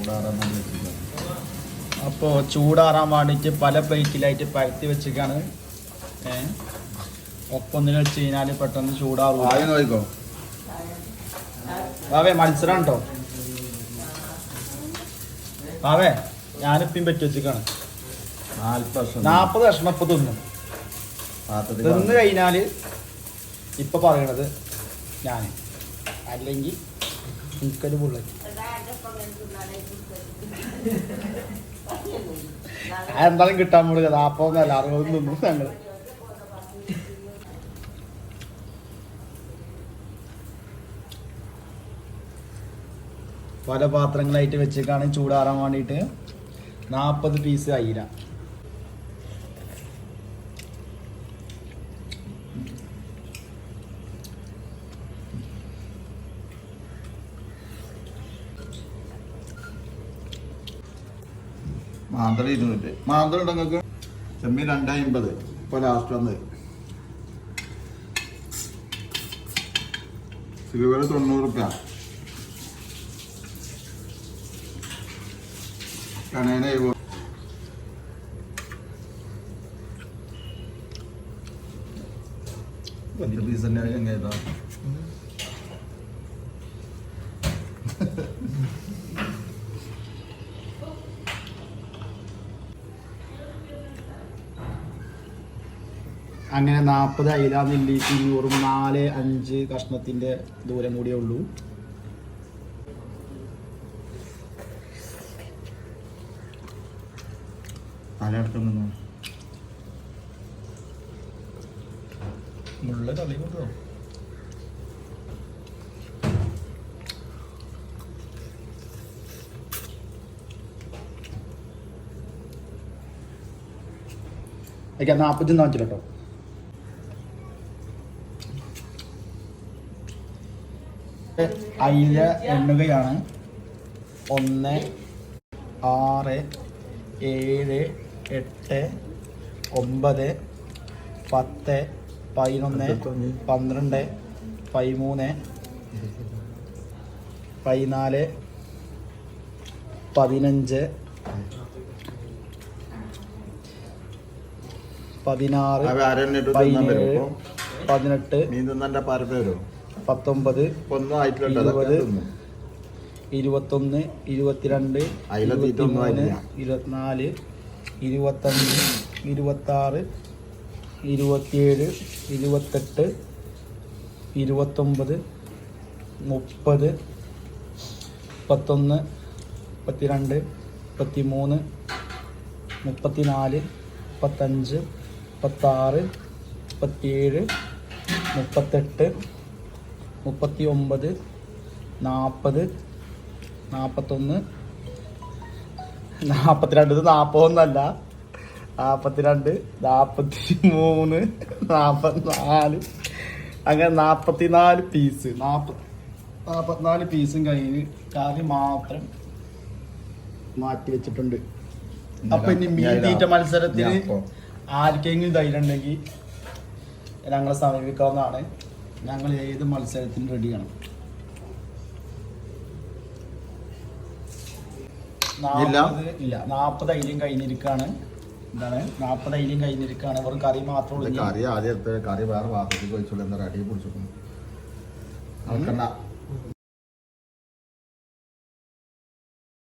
ചൂടാറാൻ വേണ്ടി അപ്പോൾ ചൂടാറാൻ വേണ്ടിയിട്ട് പല പ്ലേറ്റിലായിട്ട് പരത്തി വെച്ചിരിക്കാണ് ഏ? ഒപ്പൊന്നിന് വെച്ച് കഴിഞ്ഞാൽ പെട്ടെന്ന് ചൂടാറും നോക്കിക്കോ വാവേ മത്സരം ഉണ്ടോ? വാവേ ഞാനിപ്പം പറ്റി വെച്ചിരിക്കാണ് നാൽപ്പത് കഷ്ണം ഇപ്പൊ തിന്നും. തിന്ന് കഴിഞ്ഞാൽ ഇപ്പൊ പറയണത് ഞാൻ അല്ലെങ്കിൽ എനിക്കൊരു ബുള്ളറ്റ് എന്തായാലും കിട്ടാൻ പോലും നാൽപ്പതൊന്നല്ല അറുപതും തിന്നു ഞങ്ങൾ. പല പാത്രങ്ങളായിട്ട് വെച്ചേക്കാണ് ചൂടാറാൻ വേണ്ടിയിട്ട്. നാൽപ്പത് പീസ് അയില. മാന്തള ഇരുന്നൂറ്റി. മാന്തള ഉണ്ട് നിങ്ങൾക്ക്? ചെമ്മീൻ രണ്ടേ അമ്പത് ഇപ്പൊ ലാസ്റ്റ് വന്നത്. സിൽവർ തൊണ്ണൂറ് റുപ്യ. കണേന പീസ് തന്നെ എങ്ങനെ അങ്ങനെ നാൽപ്പത് അയില നെല്ലിക്ക് ഇരുന്നൂറും നാല് അഞ്ച് കഷ്ണത്തിന്റെ ദൂരം കൂടിയേ ഉള്ളൂ. തലയടക്കം മുള്ള തള്ളി കൊണ്ടോ നാൽപ്പത്തി നാല് കേട്ടോ. അയില എണ്ണുകയാണ്. ഒന്ന് ആറ് ഏഴ് എട്ട് ഒമ്പത് പത്ത് പതിനൊന്ന് പന്ത്രണ്ട് പതിമൂന്ന് പതിനാല് പതിനഞ്ച് പതിനാറ് പതിനെട്ട് നീന്തുന്നതിന്റെ തിന്നെ പാരപ്പ വരും. പത്തൊമ്പത് ഇരുപത്. ഇരുപത്തൊന്ന് ഇരുപത്തിരണ്ട് ഇരുപത്തിമൂന്ന്. ഇരുപത്തിനാല് ഇരുപത്തഞ്ച് ഇരുപത്താറ് ഇരുപത്തിയേഴ് ഇരുപത്തെട്ട് ഇരുപത്തൊമ്പത് മുപ്പത് മുപ്പത്തൊന്ന് മുപ്പത്തിരണ്ട് മുപ്പത്തിമൂന്ന് മുപ്പത്തിനാല് മുപ്പത്തഞ്ച് മുപ്പത്താറ് മുപ്പത്തിയേഴ് മുപ്പത്തെട്ട് മുപ്പത്തി ഒമ്പത് നാൽപ്പത് നാൽപ്പത്തൊന്ന് നാൽപ്പത്തിരണ്ട് ഇത് നാൽപ്പതൊന്നല്ല നാൽപ്പത്തിരണ്ട് നാൽപ്പത്തി മൂന്ന് നാൽപ്പത്തിനാല് അങ്ങനെ നാൽപ്പത്തിനാല് പീസ് നാൽപ്പത്തി നാൽപ്പത്തിനാല് പീസും കഴിഞ്ഞ് കറി മാത്രം മാറ്റി വെച്ചിട്ടുണ്ട്. അപ്പൊ ഇനി മീൻ തീറ്റ മത്സരത്തിന് ആർക്കെങ്കിലും ധൈര്യം ഉണ്ടെങ്കിൽ ഞങ്ങളെ സമീപിക്കാവുന്നതാണ്. ഞങ്ങൾ ഏത് മത്സരത്തിനും റെഡിയാണ് ഇല്ല? നാപ്പത് നാൽപ്പത് ഐലിയും കഴിഞ്ഞിരിക്കാണ്. എന്താണ്? നാൽപ്പത് അയിലും കഴിഞ്ഞിരിക്കാണ്. വെറും കറി മാത്രമേ ഉള്ളൂ. കറി ആദ്യത്തെ കറി വേറെ പാത്രത്തിൽ വെച്ചോളൂ എന്താ അടിയെ പിടിച്ചു